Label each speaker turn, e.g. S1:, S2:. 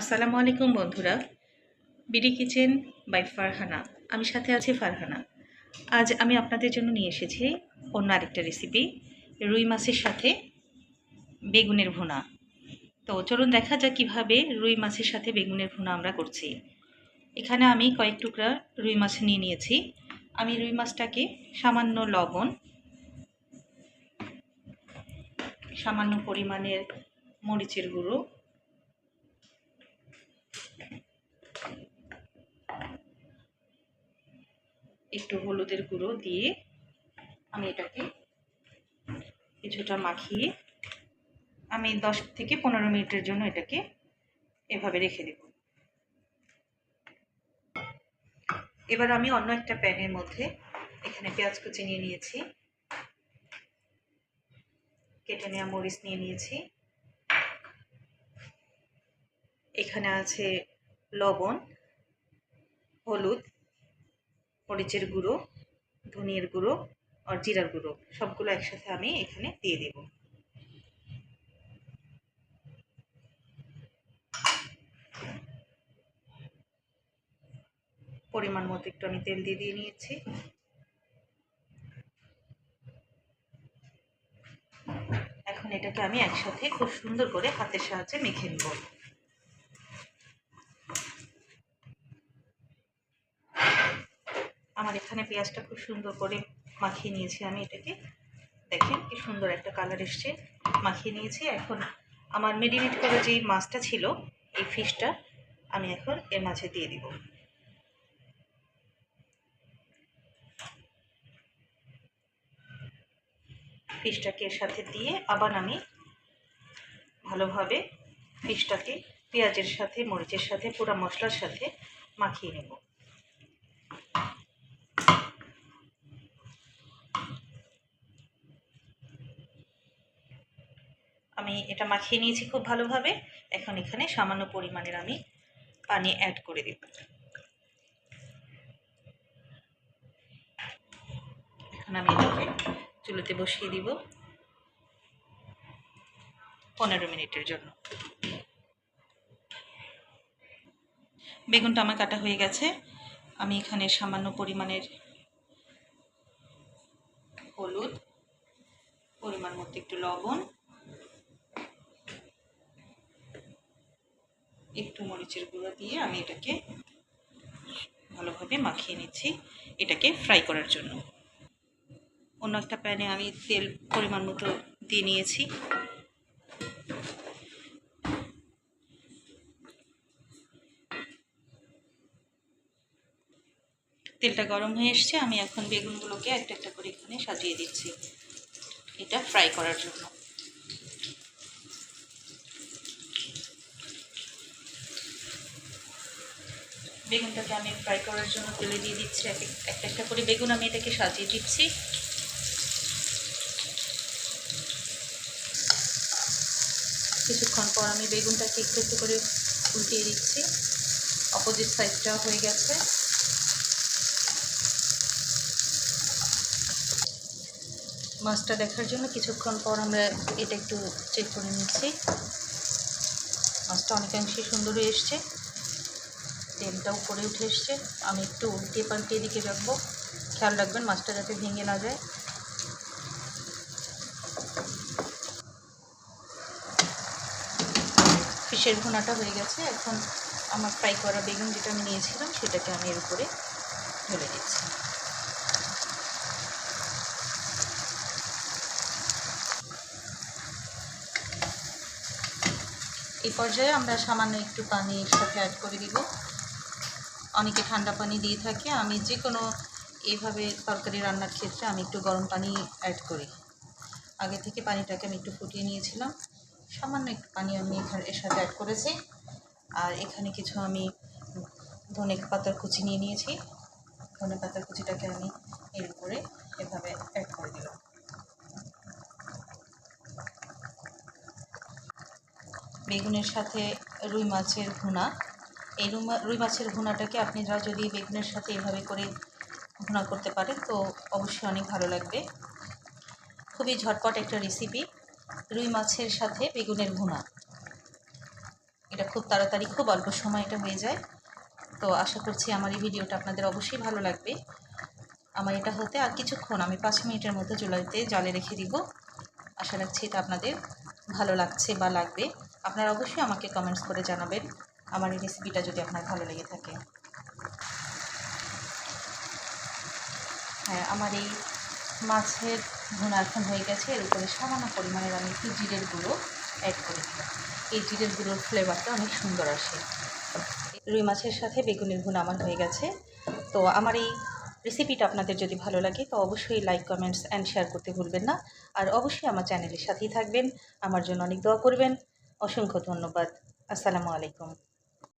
S1: আসসালামু আলাইকুম বন্ধুরা। BD kitchen by Farhana. আমি সাথে আছি ফারহানা। আজ আমি আপনাদের জন্য নিয়ে এসেছি অন্য আরেকটা রেসিপি রুই মাছের সাথে বেগুনের ভুনা। তো চলুন দেখা যাক কীভাবে রুই মাছের সাথে বেগুনের ভুনা আমরা করছি। এখানে আমি কয়েক টুকরা রুই মাছ নিয়ে নিয়েছি। আমি রুই মাছটাকে সামান্য লবণ, সামান্য পরিমাণের মরিচের গুঁড়ো একটু হলুদের গুঁড়ো দিয়ে আমি এটাকে কিছুটা মাখিয়ে আমি দশ থেকে পনেরো মিনিটের জন্য এটাকে এভাবে রেখে দেব। এবার আমি অন্য একটা প্যানের মধ্যে এখানে পেঁয়াজ কুচি নিয়ে নিয়েছি, কেটে নেওয়া মরিচ নিয়ে নিয়েছি, এখানে আছে লবণ, হলুদ মরিচের গুঁড়ো, ধনিয়ার গুঁড়ো আর জিরার গুঁড়ো সবগুলো একসাথে আমি এখানে দিয়ে দেব। পরিমাণ মতো একটু আমি তেল দিয়ে দিয়ে নিয়েছি। এখন এটাকে আমি একসাথে খুব সুন্দর করে হাতের সাহায্যে মেখে নেব আমার এখানে পেঁয়াজটা খুব সুন্দর করে মাখিয়ে নিয়েছি আমি এটাকে। দেখেন কি সুন্দর একটা কালার এসছে, মাখিয়ে নিয়েছি। এখন আমার মেরিনেট করা যেই মাছটা ছিল, এই ফিশটা আমি এখন এর মাঝে দিয়ে দিব। ফিশটাকে এর সাথে দিয়ে আবার আমি ভালোভাবে ফিশটাকে পেঁয়াজের সাথে, মরিচের সাথে পুরো মশলার সাথে মাখিয়ে নেব। আমি এটা মাখিয়ে নিয়েছি খুব ভালোভাবে। এখন এখানে সামান্য পরিমাণের আমি পানি অ্যাড করে দেব। এখন আমি এটাকে চুলোতে বসিয়ে দিব পনেরো মিনিটের জন্য। বেগুনটা আমার কাটা হয়ে গেছে। আমি এখানে সামান্য পরিমাণের হলুদ, পরিমাণ মতো একটু লবণ একটু মরিচের গুঁড়ো দিয়ে আমি এটাকে ভালোভাবে মাখিয়ে নিচ্ছি এটাকে ফ্রাই করার জন্য। অন্য একটা প্যানে আমি তেল পরিমাণ মতো দিয়ে নিয়েছি। তেলটা গরম হয়ে এসছে, আমি এখন বেগুনগুলোকে একটা একটা করে এখানে সাজিয়ে দিচ্ছি। এটা ফ্রাই করার জন্য। বেগুনটাকে আমি ফ্রাই করার জন্য তেলে দিয়ে দিচ্ছি একটা একটা করে বেগুন আমি এটাকে সাজিয়ে দিচ্ছি। কিছুক্ষণ পর আমি বেগুনটাকে একটু একটু করে উল্টিয়ে দিচ্ছি। অপোজিট সাইডটা হয়ে গেছে। মাছটা দেখার জন্য কিছুক্ষণ পর আমরা এটা একটু চেক করে নিচ্ছি। মাছটা অনেকাংশে সুন্দর হয়ে এসছে। তেলটা উপরে উঠে এসছে। আমি একটু উল্টে পাল্টে দিকে রাখব। খেয়াল রাখবেন মাছটা যাতে ভেঙে না যায়। ফিশের ভুনাটা হয়ে গেছে। এখন আমার ফ্রাই করা বেগুন যেটা আমি নিয়েছিলাম, সেটাকে আমি এর উপরে ঢেলে দিচ্ছি। এই পর্যায়ে আমরা সামান্য একটু পানি এর সাথে অ্যাড করে দিব। অনেকে ঠান্ডা পানি দিয়ে থাকে, আমি যে কোনো এইভাবে তরকারি রান্নার ক্ষেত্রে আমি একটু গরম পানি অ্যাড করি। আগে থেকে পানিটাকে আমি একটু ফুটিয়ে নিয়েছিলাম, সামান্য একটু পানি আমি এখানে এর সাথে অ্যাড করেছি। আর এখানে কিছু আমি ধনে পাতার কুচি নিয়ে নিয়েছি, ধনে পাতার কুচিটাকে আমি এর উপরে এভাবে অ্যাড করে দিলাম। বেগুনের সাথে রুই মাছের ভুনা এই রুই মাছের ভুনাটাকে আপনারা যদি বেগুনের সাথে এভাবে করে ভুনা করতে পারেন, তো অবশ্যই অনেক ভালো লাগবে। খুবই ঝটপট একটা রেসিপি রুই মাছের সাথে বেগুনের ভুনা। এটা খুব তাড়াতাড়ি, খুব অল্প সময় এটা হয়ে যায়। তো আশা করছি আমার এই ভিডিওটা আপনাদের অবশ্যই ভালো লাগবে। আমার এটা হতে আর কিছুক্ষণ, আমি পাঁচ মিনিটের মধ্যে চুলাতে জলে রেখে দিব। আশা রাখছি এটা আপনাদের ভালো লাগছে বা লাগবে। আপনারা অবশ্যই আমাকে কমেন্টস করে জানাবেন। আমার এই রেসিপিটা যদি আপনার ভালো লেগে থাকে। হ্যাঁ আমার এই মাছের ভুনা এখন হয়ে গেছে। এর উপরে সামান্য পরিমাণের আমি একটু জিরের গুঁড়ো অ্যাড করে এই জিরের গুঁড়োর ফ্লেভারটা অনেক সুন্দর আসে। রুই মাছের সাথে বেগুনের ভুনা আমার হয়ে গেছে। তো আমার এই রেসিপিটা আপনাদের যদি ভালো লাগে, তো অবশ্যই লাইক কমেন্টস অ্যান্ড শেয়ার করতে ভুলবেন না। আর অবশ্যই আমার চ্যানেলের সাথেই থাকবেন। আমার জন্য অনেক দোয়া করবেন। অসংখ্য ধন্যবাদ। আসসালামু আলাইকুম।